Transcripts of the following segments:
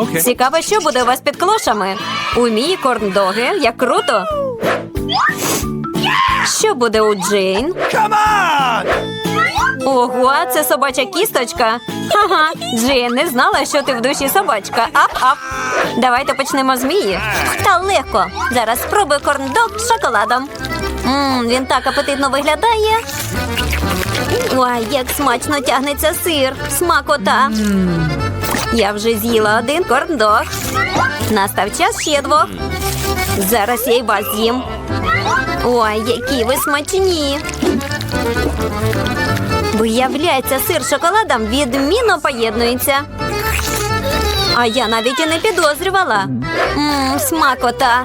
Окей. Цікаво, що буде у вас під клошами. У мій корндоги, як круто. Що буде у Джейн? Ого, це собача кісточка. Ага, Джейн не знала, що ти в душі собачка. Ап-ап. Давайте почнемо з Мії. Та легко. Зараз спробую корндог з шоколадом. Мм, він так апетитно виглядає. Ой, як смачно тягнеться сир. Смакота. Я вже з'їла один корндог. Настав час ще двох. Зараз я й вас з'їм. Ой, які ви смачні. Виявляється, сир з шоколадом відмінно поєднується. А я навіть і не підозрювала. Мм, смакота.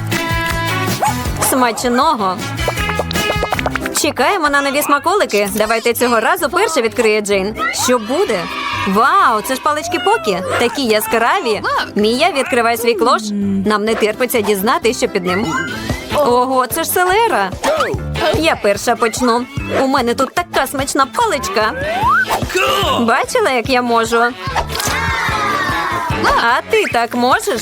Смачного. Чекаємо на нові смаколики. Давайте цього разу перше відкриє Джейн. Що буде? Вау, це ж палички покі. Такі яскраві. Мія відкриває свій клош. Нам не терпиться дізнати, що під ним. Ого, це ж селера. Я перша почну. У мене тут така смачна паличка. Бачила, як я можу? А ти так можеш?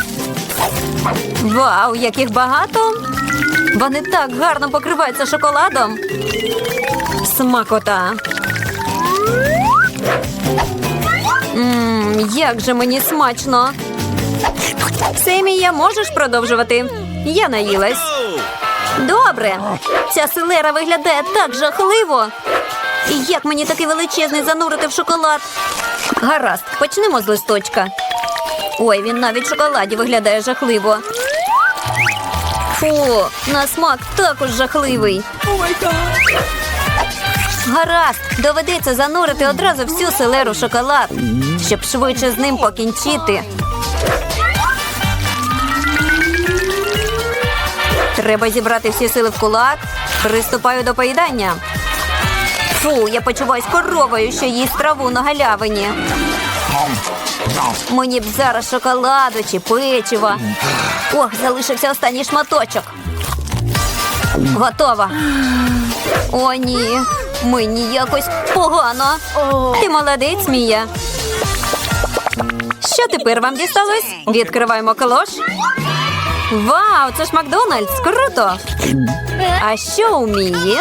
Вау, яких багато! Вони так гарно покриваються шоколадом. Смакота. Мм, як же мені смачно. Семія, можеш продовжувати? Я наїлась. Добре. Ця селера виглядає так жахливо. І як мені такий величезний занурити в шоколад? Гаразд, почнемо з листочка. Ой, він навіть в шоколаді виглядає жахливо. Фу, на смак також жахливий. Гаразд, доведеться занурити одразу всю селеру в шоколад, щоб швидше з ним покінчити. Треба зібрати всі сили в кулак. Приступаю до поїдання. Фу, я почуваюсь коровою, що їсть траву на галявині. Мені б зараз шоколаду чи печива. Ох, залишився останній шматочок. Готова. О, ні. Мені якось погано. Ти молодець, Мія. Що тепер вам дісталось? Відкриваємо клош. Вау, це ж Макдональдс! Круто! А що у Мії?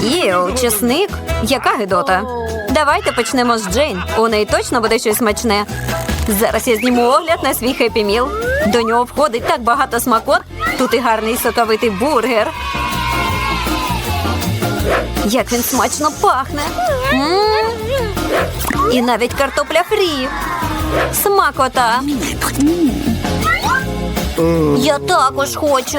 Єу, чесник. Яка гидота. Давайте почнемо з Джейн. У неї точно буде щось смачне. Зараз я зніму огляд на свій хеппі міл. До нього входить так багато смакот. Тут і гарний соковитий бургер. Як він смачно пахне. М. І навіть картопля фрі. Смакота. Я також хочу.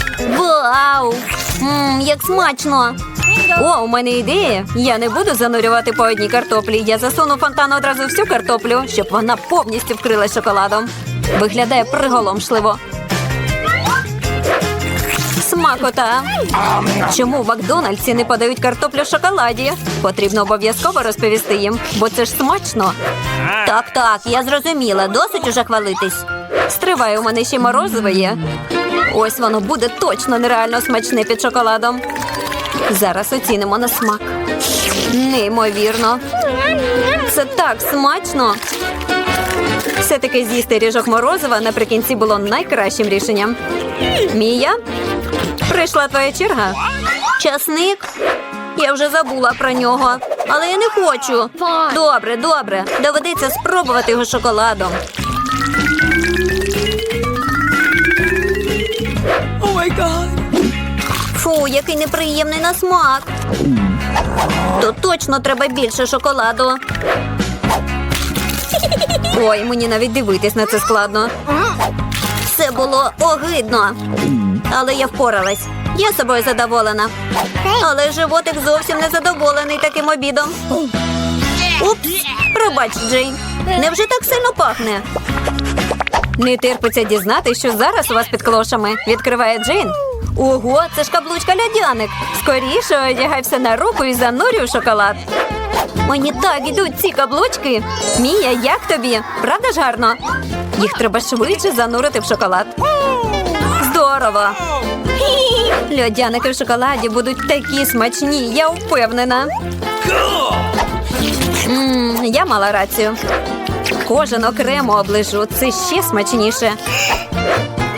Вау! Мм, як смачно! О, у мене ідея. Я не буду занурювати по одній картоплі. Я засуну фонтан одразу всю картоплю, щоб вона повністю вкрилась шоколадом. Виглядає приголомшливо. Смакота. Чому в Макдональдсі не подають картоплю в шоколаді? Потрібно обов'язково розповісти їм, бо це ж смачно. Так, так, я зрозуміла. Досить уже хвалитись. Стривай, у мене ще морозиве є. Ось воно буде точно нереально смачне під шоколадом. Зараз оцінимо на смак. Неймовірно. Це так смачно. Все-таки з'їсти ріжок морозива наприкінці було найкращим рішенням. Мія, прийшла твоя черга. Часник. Я вже забула про нього, але я не хочу. Добре, добре. Доведеться спробувати його шоколадом. Фу, який неприємний на смак. То точно треба більше шоколаду. Ой, мені навіть дивитись на це складно. Це було огидно. Але я впоралась. Я собою задоволена. Але животик зовсім не задоволений таким обідом. Упс, пробач, Джейн. Невже так сильно пахне? Не терпиться дізнати, що зараз у вас під клошами. Відкриває Джейн. Ого, це ж каблучка льодяник. Скоріше одягай все на руку і занурюй шоколад. Мені так ідуть ці каблучки. Мія, як тобі? Правда ж гарно? Їх треба швидше занурити в шоколад. Здорово! Льодяники в шоколаді будуть такі смачні, я впевнена. Мм, я мала рацію. Кожен окремо оближу. Це ще смачніше.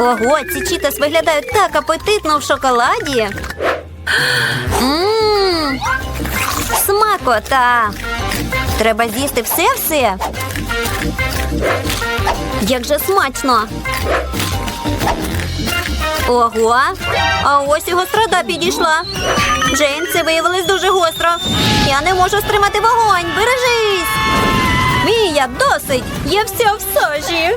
Ого, ці чітос виглядають так апетитно в шоколаді. Мм, смакота. Треба з'їсти все-все. Як же смачно. Ого, а ось і гострота підійшла. Джейн, це виявилось дуже гостро. Я не можу стримати вогонь. Бережись. Мія, досить! Я вся в сажі.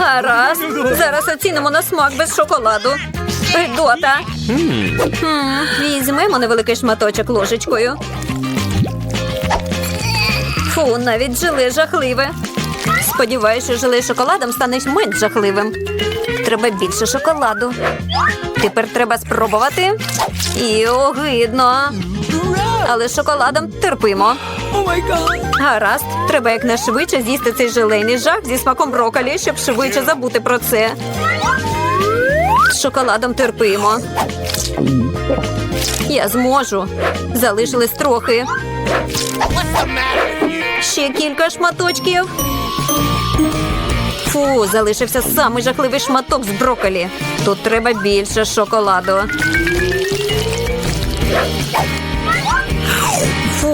Гаразд. Зараз оцінимо на смак без шоколаду. Гидота. Візьмемо невеликий шматочок ложечкою. Фу, навіть желе жахливе. Сподіваюся, що желе шоколадом стане менш жахливим. Треба більше шоколаду. Тепер треба спробувати. І огидно. Але шоколадом терпимо. Гаразд, треба якнайшвидше з'їсти цей желейний жах зі смаком броколі, щоб швидше забути про це. З шоколадом терпимо. Я зможу. Залишилось трохи. Ще кілька шматочків. Фу, залишився самий жахливий шматок з броколі. Тут треба більше шоколаду.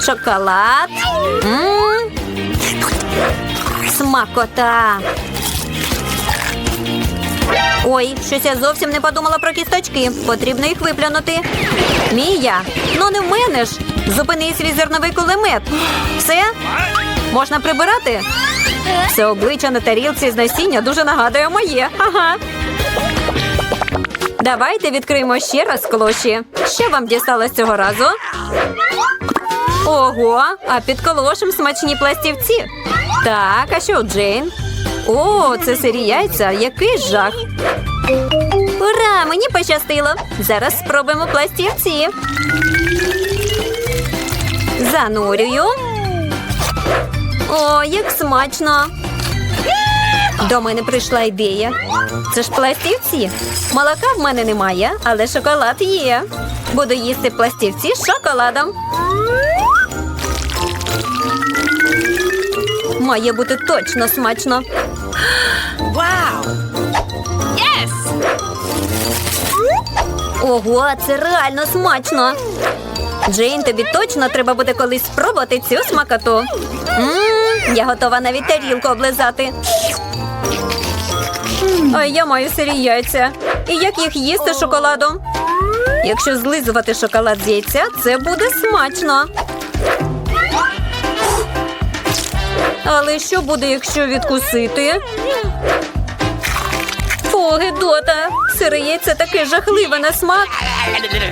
Шоколад. Смакота. Ой, щось я зовсім не подумала про кісточки. Потрібно їх виплюнути. Мія, ну не в мене ж. Зупини свій зерновий кулемет. Все? Можна прибирати? Це обличчя на тарілці з насіння дуже нагадує моє. Ага. Давайте відкриємо ще раз клоші. Що вам дісталось цього разу? Ого, а під колошем смачні пластівці. Так, а що Джейн? О, це сирі яйця, який жах. Ура, мені пощастило. Зараз спробуємо пластівці. Занурюю. О, як смачно. До мене прийшла ідея. Це ж пластівці. Молока в мене немає, але шоколад є. Буду їсти пластівці з шоколадом. Має бути точно смачно. Wow. Ого, це реально смачно. Джейн, тобі точно треба буде колись спробувати цю смакоту. Мм, я готова навіть тарілку облизати. А я маю сирі яйця. І як їх їсти шоколадом? Якщо злизувати шоколад з яйця, це буде смачно. Але що буде, якщо відкусити? Фу, гидота! Сире яйце таке жахливе на смак.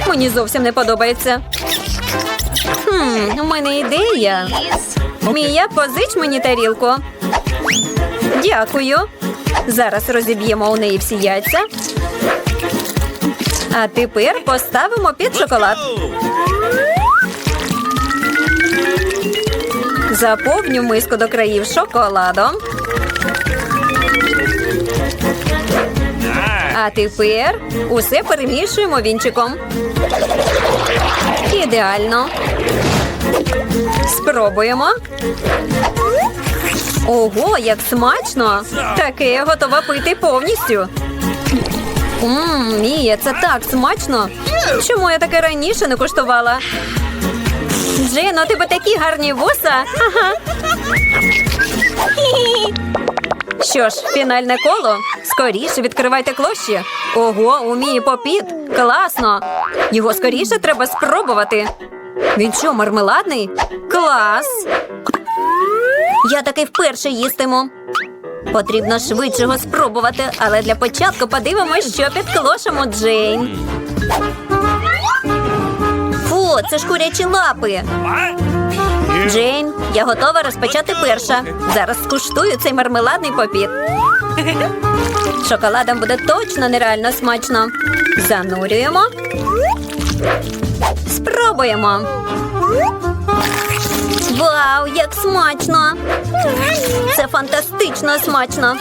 Мені зовсім не подобається. Хм, у мене ідея. Мія, позич мені тарілку. Дякую. Зараз розіб'ємо у неї всі яйця. А тепер поставимо під шоколад. Заповню миску до країв шоколадом. А тепер усе перемішуємо вінчиком. Ідеально. Спробуємо. Ого, як смачно! Таке я готова пити повністю. Ммм, Мія, це так смачно. Чому я таке раніше не куштувала? Джин, у тебе такі гарні вуса. Ага. Що ж, фінальне коло. Скоріше відкривайте клощі. Ого, у Мії попіт. Класно. Його скоріше треба спробувати. Він що, мармеладний? Клас. Я таки вперше їстиму. Потрібно швидше його спробувати, але для початку подивимось, що під клошем у Джейн. Це ж курячі лапи. Джейн, я готова розпочати перша. Зараз скуштую цей мармеладний попіт. Шоколадом буде точно нереально смачно. Занурюємо. Спробуємо. Вау, як смачно! Це фантастично смачно.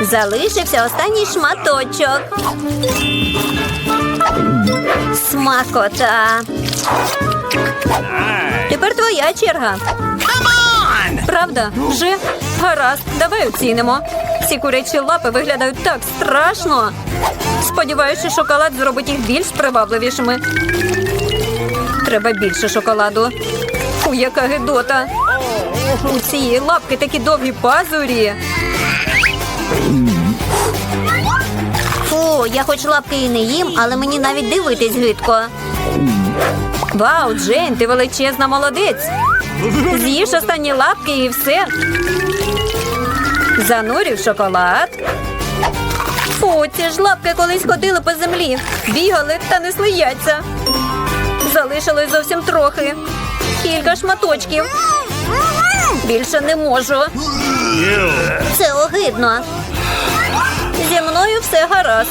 Залишився останній шматочок. Смакота. Тепер твоя черга. Правда? Вже? Гаразд, давай оцінимо. Ці курячі лапи виглядають так страшно. Сподіваюся, шоколад зробить їх більш привабливішими. Треба більше шоколаду. Фу, яка гидота. У цієї лапки такі довгі пазурі. Я хоч лапки і не їм, але мені навіть дивитись гидко. Вау, Джейн, ти величезна молодець. З'їж останні лапки і все. Занурів шоколад. Фу, ці ж лапки колись ходили по землі, бігали та несли яйця. Залишилось зовсім трохи. Кілька шматочків. Більше не можу. Це огидно. Зі мною все гаразд.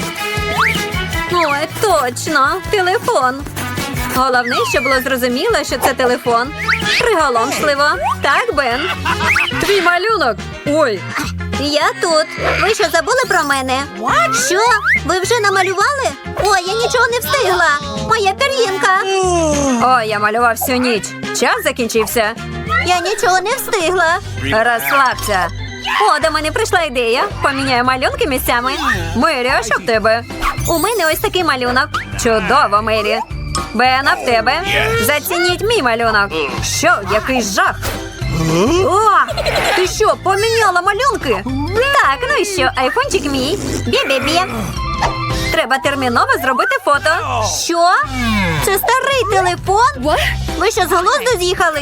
Ой, точно, телефон. Головне, щоб було зрозуміло, що це телефон. Приголомшливо. Так, Бен. Твій малюнок. Ой. Я тут. Ви що забули про мене? Що? Ви вже намалювали? Ой, я нічого не встигла. Моя пір'їнка. Ой, я малював всю ніч. Час закінчився. Я нічого не встигла. Розслабся. О, до мене прийшла ідея. Поміняю малюнки місцями. Мері, а що в тебе? У мене ось такий малюнок. Чудово, Мері. Бена, в тебе. Зацініть мій малюнок. Що, який жах? О, ти що, поміняла малюнки? Так, ну і що, айфончик мій. Бі-бі-бі. Треба терміново зробити фото. Що? Це старий телефон? Ви що з глузду з'їхали?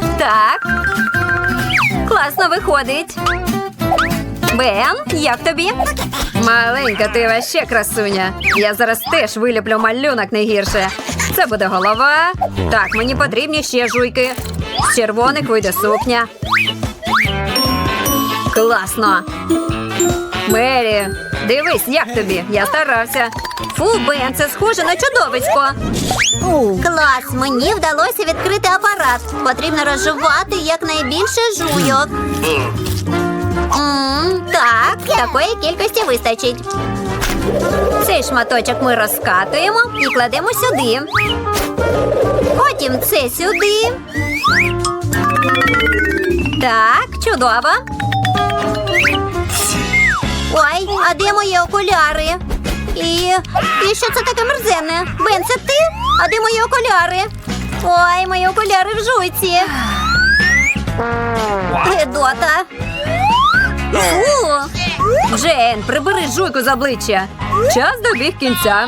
Так. Класно виходить. Бен, як тобі? Маленька, ти ваще красуня. Я зараз теж виліплю малюнок не гірше. Це буде голова. Так, мені потрібні ще жуйки. З червоних вийде сукня. Класно. Мері, дивись, як тобі. Я старався. Фу, Бен, це схоже на чудовисько. Клас, мені вдалося відкрити апарат. Потрібно розжувати якнайбільше жуйок. М, так, такої кількості вистачить. Цей шматочок ми розкатуємо і кладемо сюди. Потім це сюди. Так, чудово. Ой, а де мої окуляри? І, і що це таке мерзенне? Бен, це ти? А де мої окуляри? Ой, мої окуляри в жуйці. Гедота. Джейн, прибери жуйку з обличчя. Час добіг кінця.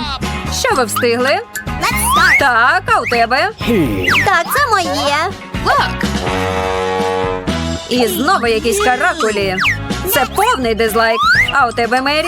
Що ви встигли? Так, а у тебе? Так, це моє. І знову якісь каракулі. Це повний дизлайк. А у тебе Мері?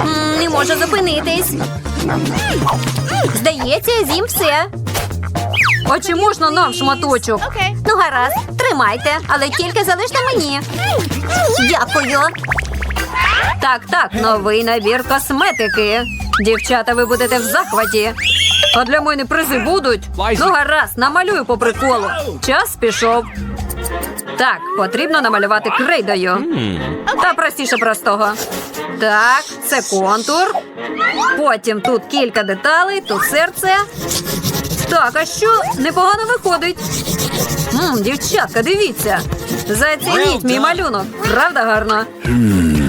М, Не можу зупинитись. Здається, я з'їм все. А чи можна нам шматочок? Ну, гаразд, тримайте, але тільки залиште мені. Дякую. Так, так, новий набір косметики. Дівчата, ви будете в захваті. А для мене призи будуть. Ну, гаразд, намалюю по приколу. Час пішов. Так, потрібно намалювати крейдою. Та простіше простого. Так, це контур. Потім тут кілька деталей, тут серце. Так, а що? Непогано виходить. М, дівчатка, дивіться. Зацініть мій малюнок. Правда гарно?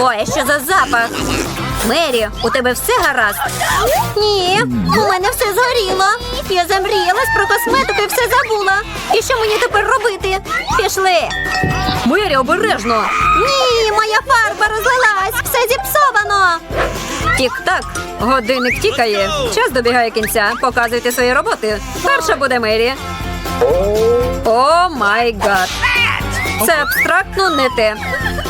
Ой, що за запах? Мері, у тебе все гаразд? Ні, у мене все згоріло. Я замріялась про косметику і все забула. І що мені тепер робити? Пішли. Мері, обережно! Ні, моя фарба розлилась, все зіпсовано. Тік-так, годинник тікає. Час добігає кінця. Показуйте свої роботи. Перша буде Мері. О май гад. Це абстрактно не те.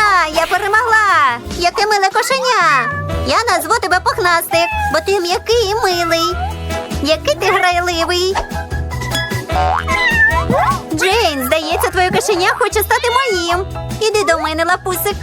Ура! Я перемогла! Яке миле кошеня! Я назву тебе пухнастик, бо ти м'який і милий. Який ти грайливий. Джейн, здається, твоє кошеня хоче стати моїм. Іди до мене, лапусик.